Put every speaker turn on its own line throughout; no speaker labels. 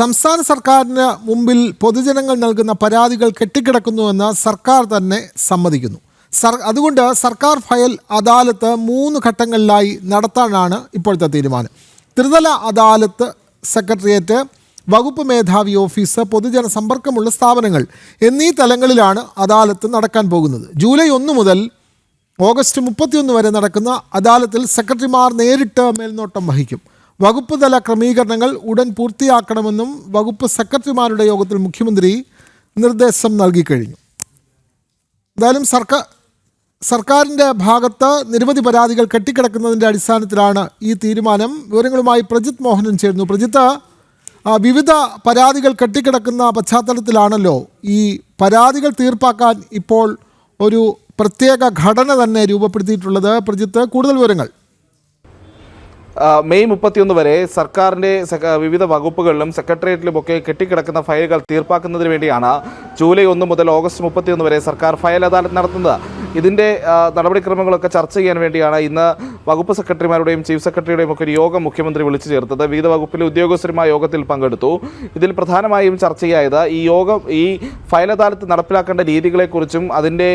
സംസ്ഥാന സർക്കാരിന് മുമ്പിൽ പൊതുജനങ്ങൾ നൽകുന്ന പരാതികൾ കെട്ടിക്കിടക്കുന്നുവെന്ന് സർക്കാർ തന്നെ സമ്മതിക്കുന്നു. സർ അതുകൊണ്ട് സർക്കാർ ഫയൽ അദാലത്ത് മൂന്ന് ഘട്ടങ്ങളിലായി നടത്താനാണ് ഇപ്പോഴത്തെ തീരുമാനം. ത്രിതല അദാലത്ത് സെക്രട്ടേറിയറ്റ് വകുപ്പ് മേധാവി ഓഫീസ് പൊതുജന സമ്പർക്കമുള്ള സ്ഥാപനങ്ങൾ എന്നീ തലങ്ങളിലാണ് അദാലത്ത് നടക്കാൻ പോകുന്നത്. ജൂലൈ ഒന്ന് മുതൽ ഓഗസ്റ്റ് മുപ്പത്തിയൊന്ന് വരെ നടക്കുന്ന അദാലത്തിൽ സെക്രട്ടറിമാർ നേരിട്ട് മേൽനോട്ടം വഹിക്കും. വകുപ്പ് തല ക്രമീകരണങ്ങൾ ഉടൻ പൂർത്തിയാക്കണമെന്നും വകുപ്പ് സെക്രട്ടറിമാരുടെ യോഗത്തിൽ മുഖ്യമന്ത്രി നിർദ്ദേശം നൽകിക്കഴിഞ്ഞു എന്തായാലും സർക്കാർ സർക്കാരിന്റെ ഭാഗത്ത് നിരവധി പരാതികൾ കെട്ടിക്കിടക്കുന്നതിന്റെ അടിസ്ഥാനത്തിലാണ് ഈ തീരുമാനം. വിവരങ്ങളുമായി പ്രജിത് മോഹനൻ ചേരുന്നു. പ്രജിത്ത് വിവിധ പരാതികൾ കെട്ടിക്കിടക്കുന്ന പശ്ചാത്തലത്തിലാണല്ലോ ഈ പരാതികൾ തീർപ്പാക്കാൻ ഇപ്പോൾ ഒരു പ്രത്യേക ഘടന തന്നെ രൂപപ്പെടുത്തിയിട്ടുള്ളത്. പ്രജിത്ത് കൂടുതൽ വിവരങ്ങൾ.
മെയ് മുപ്പത്തിയൊന്ന് വരെ സർക്കാരിന്റെ വിവിധ വകുപ്പുകളിലും സെക്രട്ടേറിയറ്റിലുമൊക്കെ കെട്ടിക്കിടക്കുന്ന ഫയലുകൾ തീർപ്പാക്കുന്നതിന് വേണ്ടിയാണ് ജൂലൈ ഒന്ന് മുതൽ ഓഗസ്റ്റ് മുപ്പത്തിയൊന്ന് വരെ സർക്കാർ ഫയൽ അദാലത്ത് നടത്തുന്നത്. ഇതിന്റെ നടപടിക്രമങ്ങളൊക്കെ ചർച്ച ചെയ്യാൻ വേണ്ടിയാണ് ഇന്ന് വകുപ്പ് സെക്രട്ടറിമാരുടെയും ചീഫ് സെക്രട്ടറിയുടെയും ഒക്കെ ഒരു യോഗം മുഖ്യമന്ത്രി വിളിച്ചു ചേർത്തത്. വിവിധ വകുപ്പിലെ ഉദ്യോഗസ്ഥരുമായ യോഗത്തിൽ പങ്കെടുത്തു. ഇതിൽ പ്രധാനമായും ചർച്ചയായത് ഈ യോഗം ഈ ഫയൽ അദാലത്ത് നടപ്പിലാക്കേണ്ട രീതികളെക്കുറിച്ചും അതിന്റെ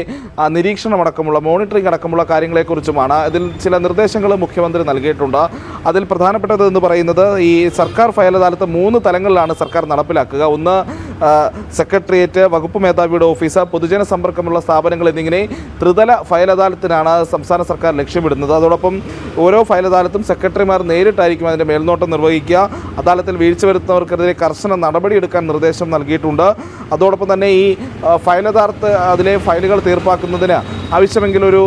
നിരീക്ഷണമടക്കമുള്ള മോണിറ്ററിംഗ് അടക്കമുള്ള കാര്യങ്ങളെക്കുറിച്ചുമാണ്. ഇതിൽ ചില നിർദ്ദേശങ്ങൾ മുഖ്യമന്ത്രി നൽകിയിട്ടുണ്ട്. അതിൽ പ്രധാനപ്പെട്ടത് എന്ന് പറയുന്നത് ഈ സർക്കാർ ഫയൽ അദാലത്ത് മൂന്ന് തലങ്ങളിലാണ് സർക്കാർ നടപ്പിലാക്കുക. ഒന്ന് സെക്രട്ടേറിയറ്റ് വകുപ്പ് മേധാവിയുടെ ഓഫീസ് പൊതുജന സമ്പർക്കമുള്ള സ്ഥാപനങ്ങൾ എന്നിങ്ങനെ ത്രിതല ഫയൽ അദാലത്തിനാണ് സംസ്ഥാന സർക്കാർ ലക്ഷ്യമിടുന്നത്. അതോടൊപ്പം ഓരോ ഫയൽ അദാലത്തും സെക്രട്ടറിമാർ നേരിട്ടായിരിക്കും അതിന്റെ മേൽനോട്ടം നിർവഹിക്കുക. അദാലത്തിൽ വീഴ്ച വരുത്തുന്നവർക്കെതിരെ കർശന നടപടിയെടുക്കാൻ നിർദ്ദേശം നൽകിയിട്ടുണ്ട്. അതോടൊപ്പം തന്നെ ഈ ഫയൽ അദാലത്ത് അതിലെ ഫയലുകൾ തീർപ്പാക്കുന്നതിന് ആവശ്യമെങ്കിൽ ഒരു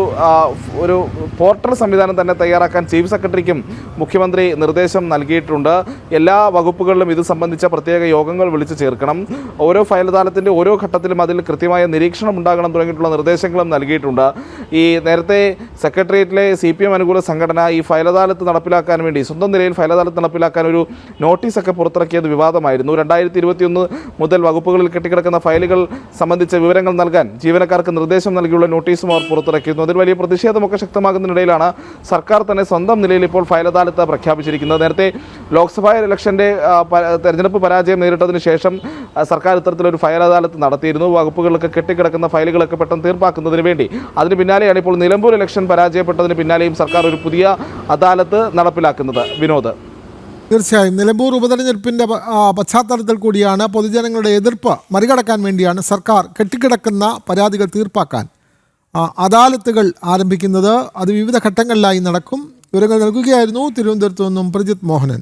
ഒരു പോർട്ടൽ സംവിധാനം തന്നെ തയ്യാറാക്കാൻ ചീഫ് സെക്രട്ടറിക്കും മുഖ്യമന്ത്രി നിർദ്ദേശം നൽകിയിട്ടുണ്ട്. എല്ലാ വകുപ്പുകളിലും ഇത് സംബന്ധിച്ച പ്രത്യേക യോഗങ്ങൾ വിളിച്ചു ചേർക്കണം. ഓരോ ഫയൽ അദാലത്തിന്റെ ഓരോ ഘട്ടത്തിലും അതിൽ കൃത്യമായ നിരീക്ഷണം ഉണ്ടാകണം തുടങ്ങിയിട്ടുള്ള നിർദ്ദേശങ്ങളും നൽകിയിട്ടുണ്ട്. ഈ നേരത്തെ സെക്രട്ടേറിയറ്റിലെ സി പി എം അനുകൂല സംഘടന ഈ ഫയലദാലത്ത് നടപ്പിലാക്കാൻ വേണ്ടി സ്വന്തം നിലയിൽ ഫയലദാലത്ത് നടപ്പിലാക്കാൻ ഒരു നോട്ടീസൊക്കെ പുറത്തിറക്കിയത് വിവാദമായിരുന്നു. രണ്ടായിരത്തി ഇരുപത്തിയൊന്ന് മുതൽ വകുപ്പുകളിൽ കെട്ടിക്കിടക്കുന്ന ഫയലുകൾ സംബന്ധിച്ച വിവരങ്ങൾ നൽകാൻ ജീവനക്കാർക്ക് നിർദ്ദേശം നൽകിയുള്ള നോട്ടീസും അവർ പുറത്തിറക്കിയിരുന്നു അതിൽ വലിയ പ്രതിഷേധമൊക്കെ ശക്തമാകുന്നതിനിടയിലാണ് സർക്കാർ തന്നെ സ്വന്തം നിലയിൽ ഇപ്പോൾ ഫയൽ അദാലത്ത് പ്രഖ്യാപിച്ചിരിക്കുന്നത്. നേരത്തെ ലോക്സഭാ ഇലക്ഷന്റെ തെരഞ്ഞെടുപ്പ് പരാജയം നേരിട്ടതിന് ശേഷം സർക്കാർ ഇത്തരത്തിലൊരു ഫയൽ അദാലത്ത് നടത്തിയിരുന്നു. വകുപ്പുകളൊക്കെ കെട്ടിക്കിടക്കുന്ന ഫയലുകളൊക്കെ പെട്ടെന്ന് തീർപ്പാക്കുന്നതിന് വേണ്ടി. അതിന് പിന്നാലെയാണ് ഇപ്പോൾ നിലമ്പൂർ ഇലക്ഷൻ പരാജയപ്പെട്ടതിന് പിന്നാലെയും സർക്കാർ ഒരു പുതിയ അദാലത്ത് നടപ്പിലാക്കുന്നത്. വിനോദ്.
തീർച്ചയായും. നിലമ്പൂർ ഉപതെരഞ്ഞെടുപ്പിന്റെ പശ്ചാത്തലത്തിൽ കൂടിയാണ് പൊതുജനങ്ങളുടെ എതിർപ്പ് മറികടക്കാൻ വേണ്ടിയാണ് സർക്കാർ കെട്ടിക്കിടക്കുന്ന പരാതികൾ തീർപ്പാക്കാൻ അദാലത്തുകൾ ആരംഭിക്കുന്നത് അത് വിവിധ ഘട്ടങ്ങളിലായി നടക്കും. വിവരങ്ങൾ നൽകുകയായിരുന്നു തിരുവനന്തപുരത്തു നിന്നും പ്രജിത് മോഹനൻ.